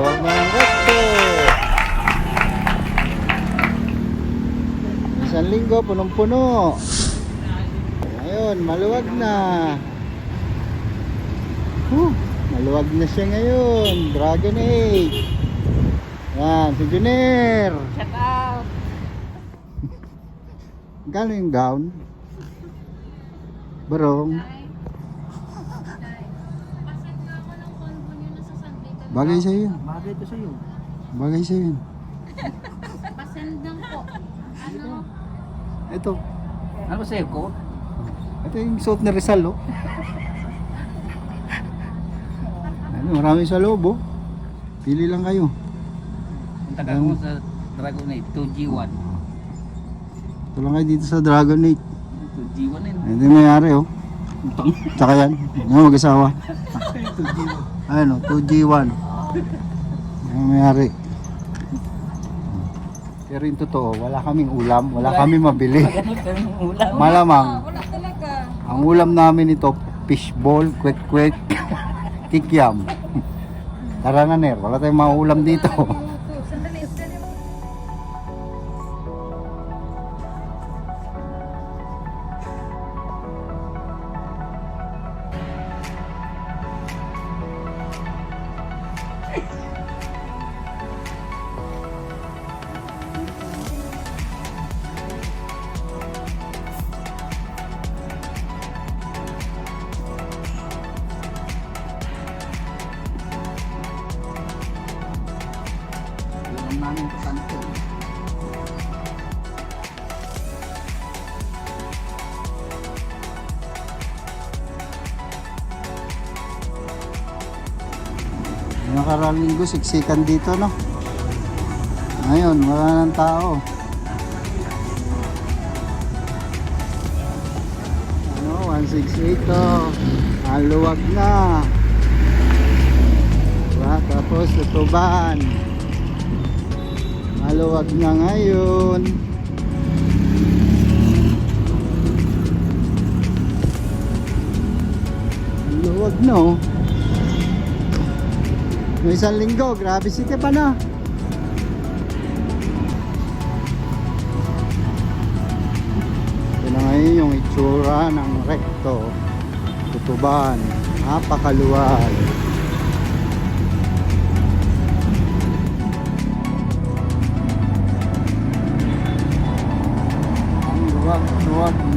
Recto. Isang linggo, punong-puno. Ngayon, maluwag na. Huh, maluwag na siya ngayon. Dragon 8. Yan, si Junior. Shout out! Gano'n yung gown? Barong. Bagay sa'yo yun. Bagay ito sa'yo. Bagay sa'yo yun. Pasend lang po. Ano? Ito. Ano ba sa'yo ko? Ito yung suot ni Rizal, oh. ano, marami sa loob, oh. Pili lang kayo. Ang tagal mo sa Dragon 8, 2G1. Ito lang kayo dito sa Dragon 8. 2G1 yun. Ito yung mayari, oh. Tsaka yan. Yung mag-asawa. Ano, 2G1. Yung mayari. Pero yung totoo, wala kaming ulam, wala kaming mabili. Kami ulam. Malamang, Wala talaga. ang ulam namin ito, fishball, kwek-kwek, kikiam. Tara na, Ner. Wala tayong maulam dito. Namin sa. Yung nakaraang linggo, siksikan dito, no? Ngayon, wala nang tao. Ano, 168 to. Ang luwag na. Diba? Tapos, tutuban. Maluwag na ngayon. Ang luwag no. May isang linggo, grabe si pa na. Ito na ngayon yung itsura ng recto. Tutuban. Napakaluwag.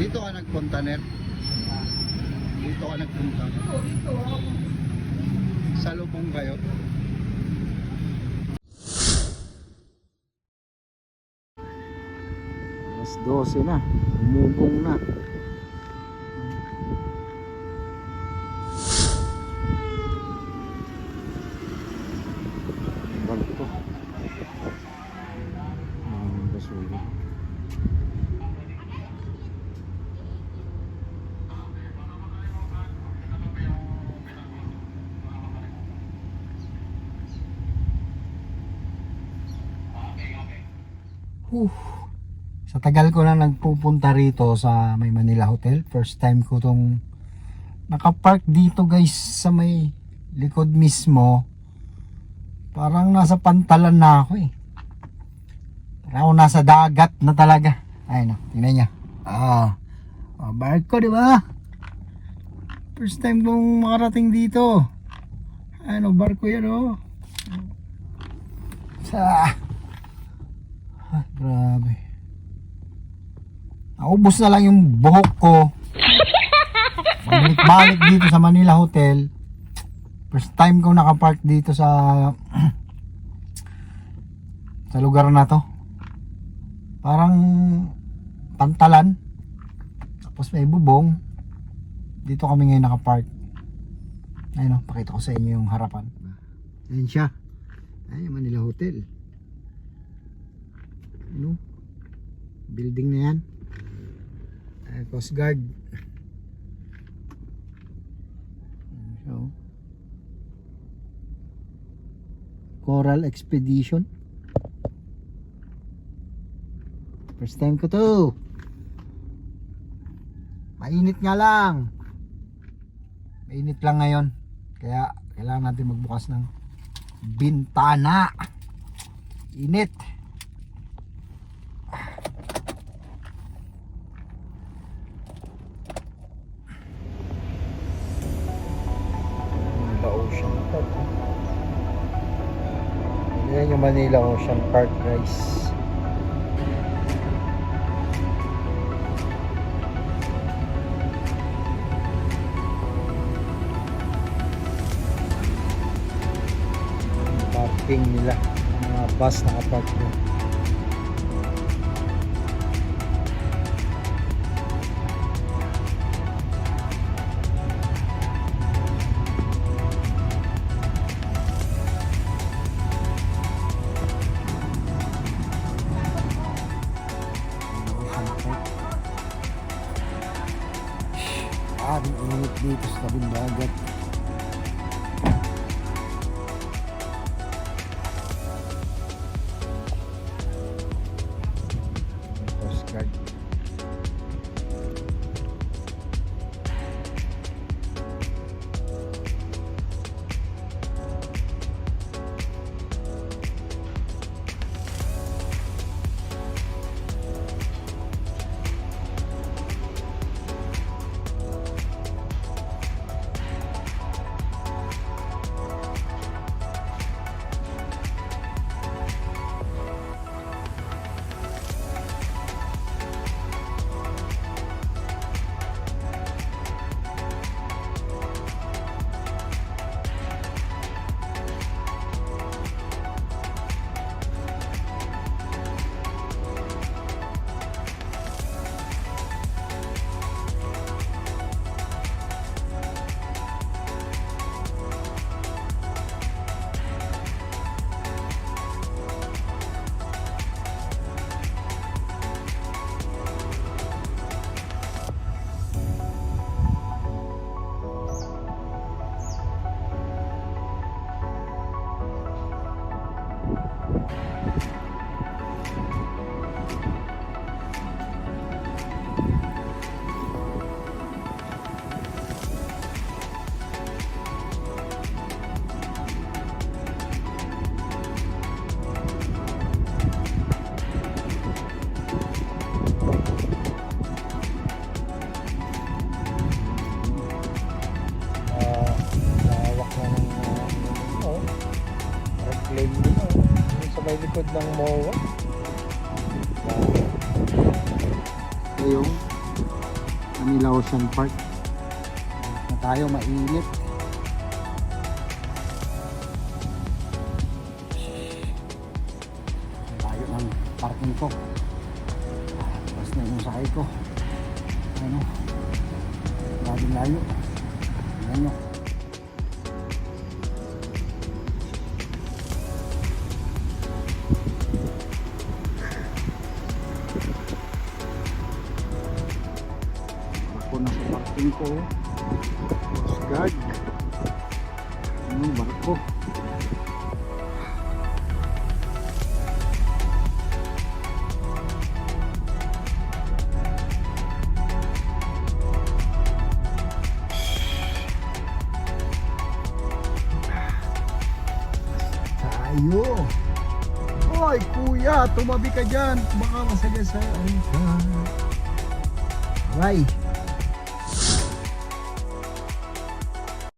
Dito ka nagpunta, Ner? Dito ka nagpunta? Dito. Sa lubong kayo? Alas 12 na. Umugong na. Whew. Sa tagal ko na nagpupunta rito sa may Manila Hotel. First time ko tong nakapark dito guys sa may likod mismo. Parang nasa pantalan na ako eh. Parang ako nasa dagat na talaga. Ay no, tingnan niya. Ah, oh, barko di ba? First time kong makarating dito. Ano, barko yan oh. Sa Ah, grabe. Naubos na lang yung buhok ko. Balik dito sa Manila Hotel. First time ko nakapark dito sa sa lugar na to. Parang pantalan. Tapos may bubong. Dito kami ngayon nakapark. Ayun o, pakita ko sa inyo yung harapan. Ayan siya. Ayan yung Manila Hotel. Ano? Building na yan. Ayan, Coast Guard. Oh. Coral Expedition. First time ko to. Mainit nga lang. Mainit lang ngayon. Kaya kailangan natin magbukas ng bintana. Init. Yan yung Manila Ocean Park guys. Parking nila. Mga bus nakapark doon. May likod ng MOA. Ito yung Manila Ocean Park. Na tayo, mainit. Layo ng parking ko. Tapos na yung sakay ko. Ano? Laging layo. Ayan nyo. Ako na sa parking ko. Guard. Ano, barko. Tayo. Hoy, kuya, tumabi ka dyan. Baka masagasaan ka. Aray.